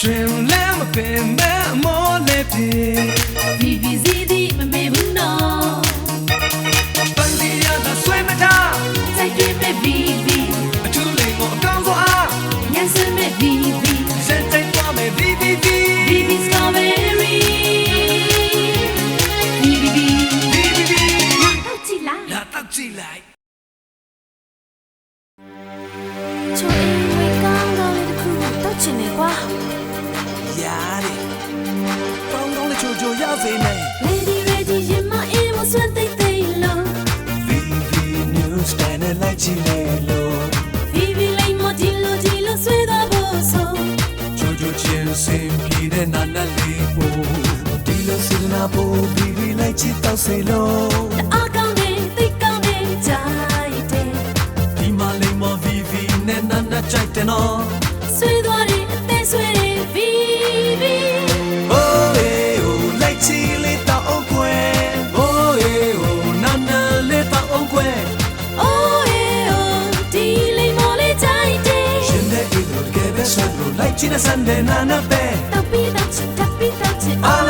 ရှင်လမ်းမပင်မဲ့အမောလေးပြေဗီဗီစီသည်မမေဘူးနော်ပန်လီယာသာဆွေးမထားစိုက်တွေ့မဲ့ဗီဗီအထူးလေးကိုအကောင်းဆုံးအားညစမဲ့ဗီဗီစက်တိုက်သွားမယ်ဘီဘီဘီဗီဗီစတော်ဘယ်ရီဗီဗီဗီဘီဘီဘီတော့ကြည့်လားလာတော့ကြည့်လိုက်ချိုအိမ်ဝေကောင်းကောင်းလေးတစ်ခုတော့ချင်နေကွာ ကောင်းလေးချိုချိုရောက်စေနဲ့ Lady Ready ရင်မအေးမဆွတ်သိမ့်သိမ့်လို့ VV News တိုင်းနဲ့လိုက်ကြည့်လေလို့ဗီဗီလိမ့်မဒီလိုဒီလိုဆွဲတော့ဖို့ဆိုချိုချိုချင်းစင်ပြေတဲ့နာနာလေးပို့ဒီလိုစေနာပို့ VV လိုက်ကြည့်တော့စေလို့အကောင်းနဲ့သိကောင်းနဲ့ကြိုက်တယ်ဒီမလေးမ VV နဲ့နာနာကြိုက်တယ်နော်ဆွဲသွားတဲ့အသေးဆွဲတဲ့ဗီဗီ ဆိုလို့လိုက်ချီတဲ့ဆန်တဲ့နာနာပဲတော့ပြီးတော့ချစ်တပ်ပြီးတော့ချစ်အား